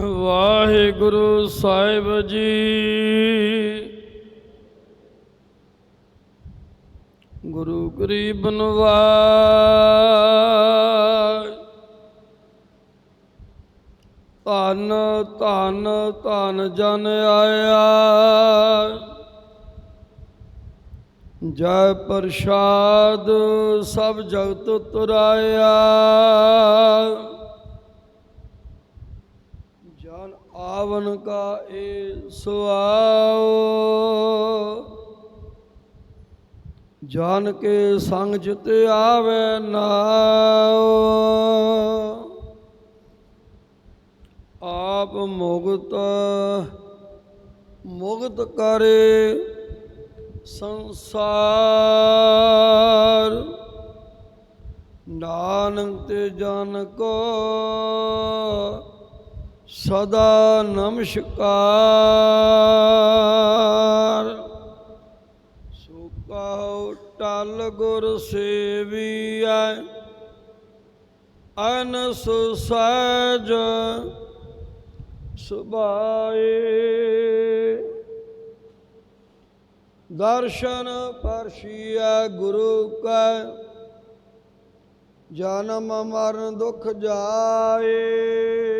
ਵਾਹਿਗੁਰੂ ਸਾਹਿਬ ਜੀ। ਗੁਰੂ ਗਰੀਬ ਨਵਾਜ। ਧੰਨ ਧੰਨ ਧੰਨ ਜਨ ਆਇਆ। ਜੈ ਪ੍ਰਸਾਦ ਸਭ ਜਗਤ ਤੁਰਾਇਆ। ਪਾਵਨ ਕਾ ਏ ਸੁਆਓ। ਜਾਨ ਕੇ ਸੰਗ ਜਿਤ ਆਵੇ ਨਾਉ ਆਪ ਮੁਗਤ ਮੁਗਤ ਕਰੇ ਸੰਸਾਰ। ਨਾਨਕ ਤੇ ਜਨ ਕੋ ਸਦਾ ਨਮਸਕਾਰ। ਸੋ ਕਹੋ ਟਲ ਗੁਰ ਸੇਵੀਐ, ਅਨਸ ਸਹਿਜ ਸੁਭਾਏ। ਦਰਸ਼ਨ ਪਰਸ਼ੀਆ ਗੁਰੂ ਕੈ, ਜਨਮ ਮਰਨ ਦੁਖ ਜਾਏ।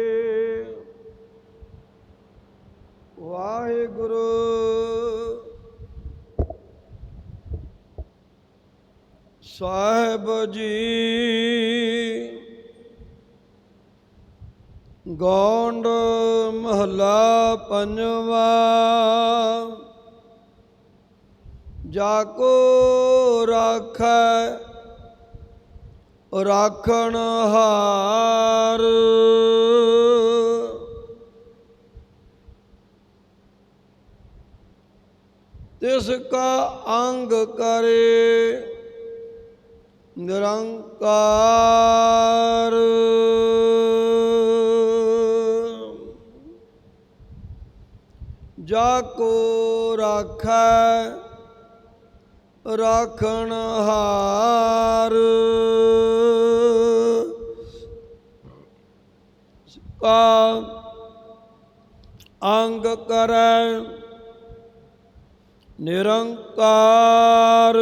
ਵਾਹਿਗੁਰੂ। ਸਾਹਿਬ ਜੀ ਗੌਂਡ ਮਹਲਾ ਪੰਜਵਾ ਜਾ ਕੋ ਰਾਖੈ ਰਾਖਣ ਹਾਰ ਕਾ ਅੰਗ ਕਰੇ ਨਿਰੰਕਾਰ। ਜਾ ਕੋ ਰਾਖੈ ਰਾਖਣ ਹਾਰ। ਕਾ ਅੰਗ ਕਰੈ ਨਿਰੰਕਾਰ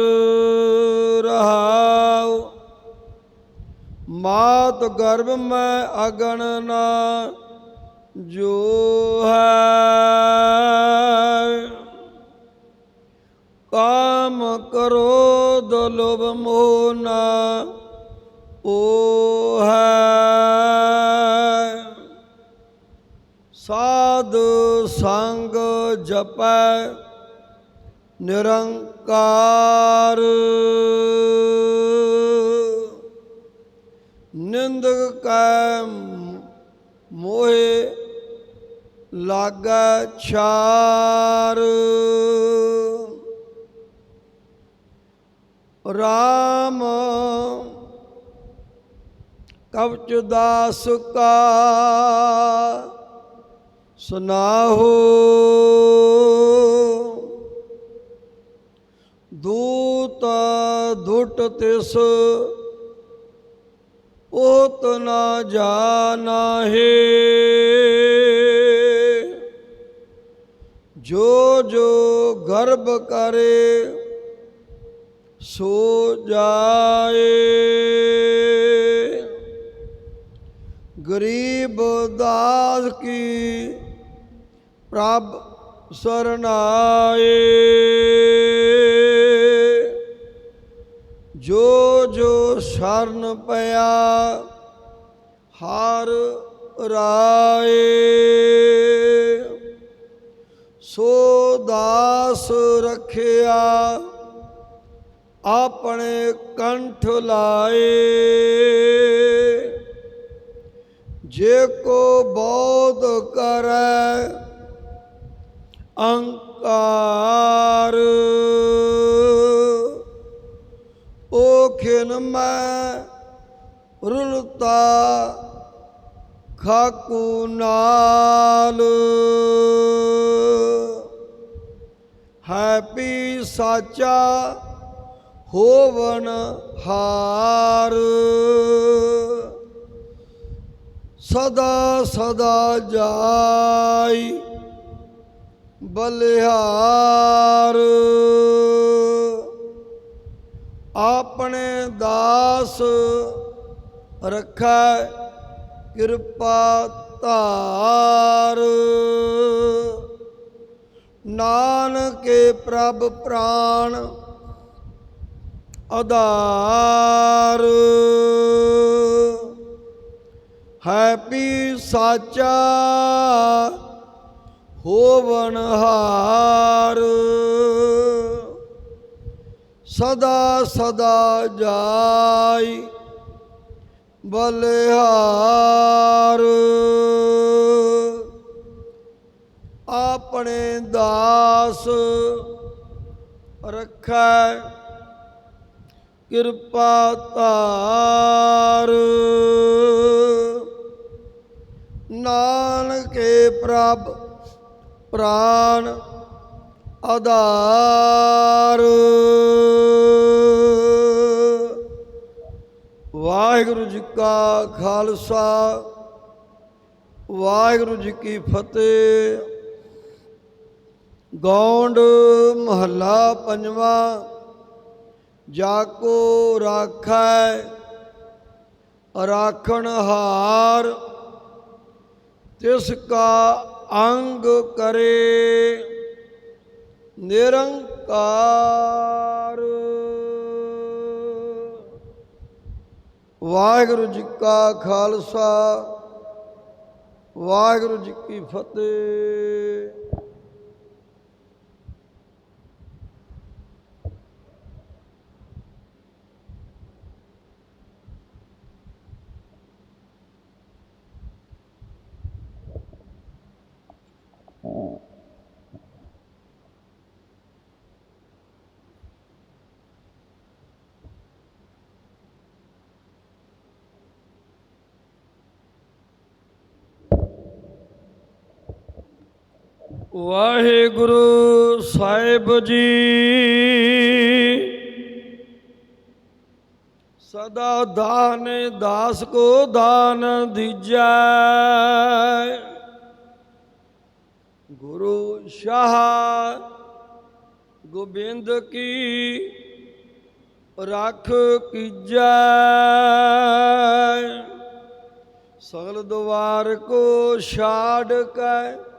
ਰਹਾਉ। ਮਾਤ ਗਰਭ ਮੈਂ ਅਗਣ ਨਾ ਜੋ ਹੈ ਕਾਮ ਕਰੋਧ ਲੋਭ ਮੋਹ ਨਾ ਉਹ ਹੈ ਸਾਧ ਸੰਗ ਜਪੈ ਨਿਰੰਕਾਰ। ਨਿੰਦਕ ਕੈ ਮੋਹਿ ਲਾਗੈ ਛਾਰ। ਰਾਮ ਕਵਚ ਦਾਸ ਕਾ ਸੁਨਾਹੋ। ਦੂਤ ਦੁੱਟ ਤਿਸ ਓਤ ਨਾ ਜਾਣਾਹੇ ਜੋ ਜੋ ਗਰਭ ਕਰੇ, ਸੋ ਜਾਏ। ਗਰੀਬ ਦਾਸ ਕੀ ਪ੍ਰਭ ਸਰਨਾਏ ਸ਼ਰਨ ਪਿਆ, ਹਰ ਰਾਏ। ਸੋ ਦਾਸ ਰਖਿਆ, ਆਪਣੇ ਕੰਠ ਲਾਏ। ਜੇ ਕੋ ਬੋਧ ਕਰੈ, ਅੰਕਾਰ। ਖਿਨ ਮੈਂ ਰੁਲਤਾ ਖਾਕੂ ਨਾਲ। ਹੈ ਸਾਚਾ ਹੋਵਨ ਹਾਰ। ਸਦਾ ਸਦਾ ਜਾਈ ਬਲਿਹਾਰ। ਆਪਣੇ ਦਾਸ ਰੱਖੈ ਕਿਰਪਾ ਧਾਰ। ਨਾਨਕੇ ਪ੍ਰਭ ਪ੍ਰਾਨ ਆਧਾਰ। ਹੈਪੀ ਸਾਚਾ ਹੋਵਨ ਹਾਰ। ਸਦਾ ਸਦਾ ਜਾਈ ਬਲਿਹਾਰ। ਆਪਣੇ ਦਾਸ ਰੱਖੈ ਕਿਰਪਾ ਤਾਰ ਨਾਨਕੇ ਪ੍ਰਭ ਪ੍ਰਾਨ ਆਧਾਰ। ਵਾਹਿਗੁਰੂ ਜੀ ਕਾ ਖਾਲਸਾ, ਵਾਹਿਗੁਰੂ ਜੀ ਕੀ ਫਤਿਹ। ਗੌਂਡ ਮਹੱਲਾ ਪੰਜਵਾਂ, ਜਾ ਕੋ ਰਾਖੈ, ਰਾਖਣ ਹਾਰ, ਤਿਸ ਕਾ ਅੰਗ ਕਰੇ। ਨਿਰੰਕਾਰ। ਵਾਹਿਗੁਰੂ ਜੀ ਕਾ ਖਾਲਸਾ ਵਾਹਿਗੁਰੂ ਜੀ ਕੀ ਫਤਿਹ। ਵਾਹਿਗੁਰੂ ਸਾਹਿਬ ਜੀ। ਸਦਾ ਦਾਨ, ਦਾਸ ਕੋ ਦਾਨ ਦੀਜੈ। ਗੁਰੂ ਸ਼ਾਹ ਗੋਬਿੰਦ ਕੀ ਰੱਖ ਕੀਜੈ। ਸਗਲ ਦੁਆਰ ਕੋ ਛਾੜ ਕੈ।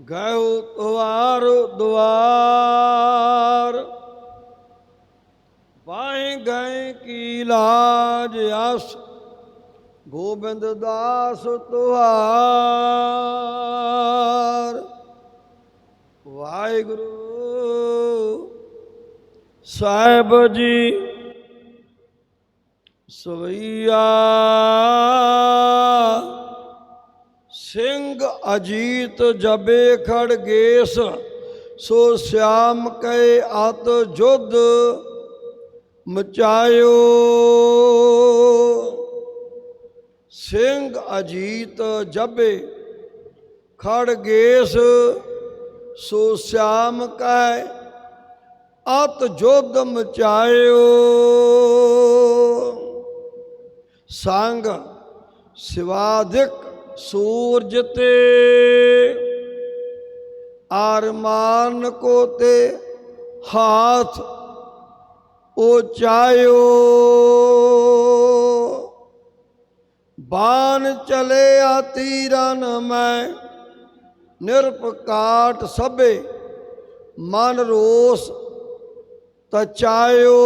ਗਇਓ ਤੁਵਾਰ ਦੁਆਰ ਪਾਏ ਗਏ ਕੀ ਲਾਜ ਆਸ, ਗੋਬਿੰਦ ਦਾਸ ਤੁਹਾਰ। ਵਾਹਿਗੁਰੂ ਸਾਹਿਬ ਜੀ, ਸਵਈਆ। ਸਿੰਘ ਅਜੀਤ ਜਬੇ ਖੜਗੇਸ ਸੋ ਸਿਆਮ ਕੈ ਅਤ ਜੁਧ ਮਚਾਇਓ। ਸਿੰਘ ਅਜੀਤ ਜਬੇ ਖੜਗੇਸ ਸੋ ਸਿਆਮ ਕੈ ਅਤ ਜੁਧ ਮਚਾਇਓ। ਸੰਗ ਸਿਵਾਦਿਕ ਸੂਰਜ ਤੇ ਆਰਮਾਨ ਕੋ ਤੇ ਹਾਥ ਚਾਇਓ ਬਾਣ ਚਲੇ ਆ ਤੀਰਨ ਮੈਂ ਨਿਰਪਕਾਟ ਸਭੇ ਮਨ ਰੋਸ ਤਚਾਇਓ।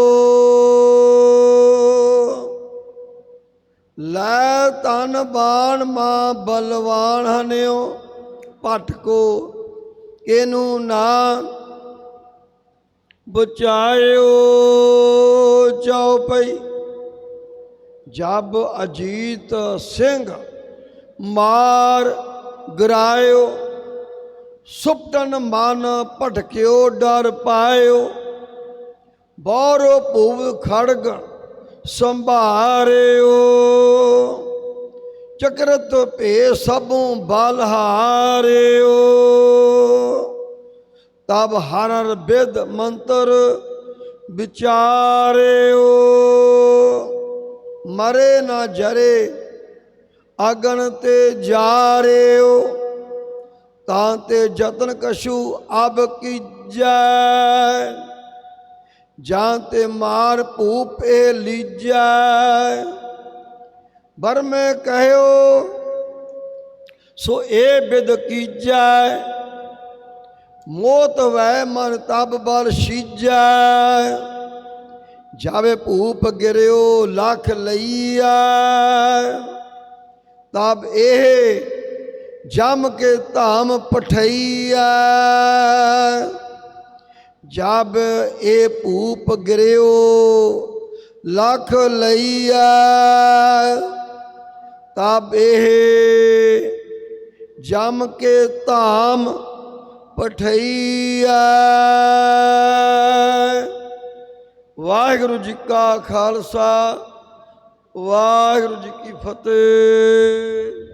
ਲੈ ਤਨ ਬਾਣ ਮਾ ਬਲਵਾਨ ਹਨਿਓ ਭਟਕੋ ਇਹਨੂੰ ਨਾ ਬਚਾਇਓ ਚਉਪਈ ਜਬ ਅਜੀਤ ਸਿੰਘ ਮਾਰ ਗਰਾਇਓ, ਸੁਪਟਨ ਮਨ ਭਟਕਿਓ, ਡਰ ਪਾਇਓ। ਬੌਰੋ ਭੂਵ ਖੜਗ ਸੰਭਾਰਿਓ। ਚਕਰਤ ਭੇ ਸਭੂ ਬਲਹਾਰਿਓ ਤਬ ਹਰ ਬਿਦ ਮੰਤਰ ਵਿਚਾਰਿਓ। ਮਰੇ ਨਾ ਜਰੇ ਆਗਣ ਤੇ ਜਾ ਰਿਓ ਤਾਂ ਤੇ ਜਤਨ ਕਛੂ ਅਬ ਕੀਜੈ। ਜਾਂ ਤੇ ਮਾਰ ਭੂਪ ਇਹ ਲੀਜੈ। ਬਰਮੇ ਕਹਿਓ, ਸੋ ਇਹ ਬਿਦ ਕੀਜੈ। ਮੋਤ ਵੈ ਮਨ ਤਬ ਬਲ ਸੀਜੈ। ਜਾਵੇ ਭੂਪ ਗਿਰਿਓ, ਲਖ ਲਈਆ ਤਬ ਇਹ ਜਮ ਕੇ ਧਾਮ ਪਠਈਆ ਜਬ ਇਹ ਭੂਪ ਗਿਰਿਓ, ਲਖ ਲਈਆ ਤਬ ਇਹ ਜਮ ਕੇ ਧਾਮ ਪਠਈਆ ਵਾਹਿਗੁਰੂ ਜੀ ਕਾ ਖਾਲਸਾ, ਵਾਹਿਗੁਰੂ ਜੀ ਕੀ ਫਤਿਹ।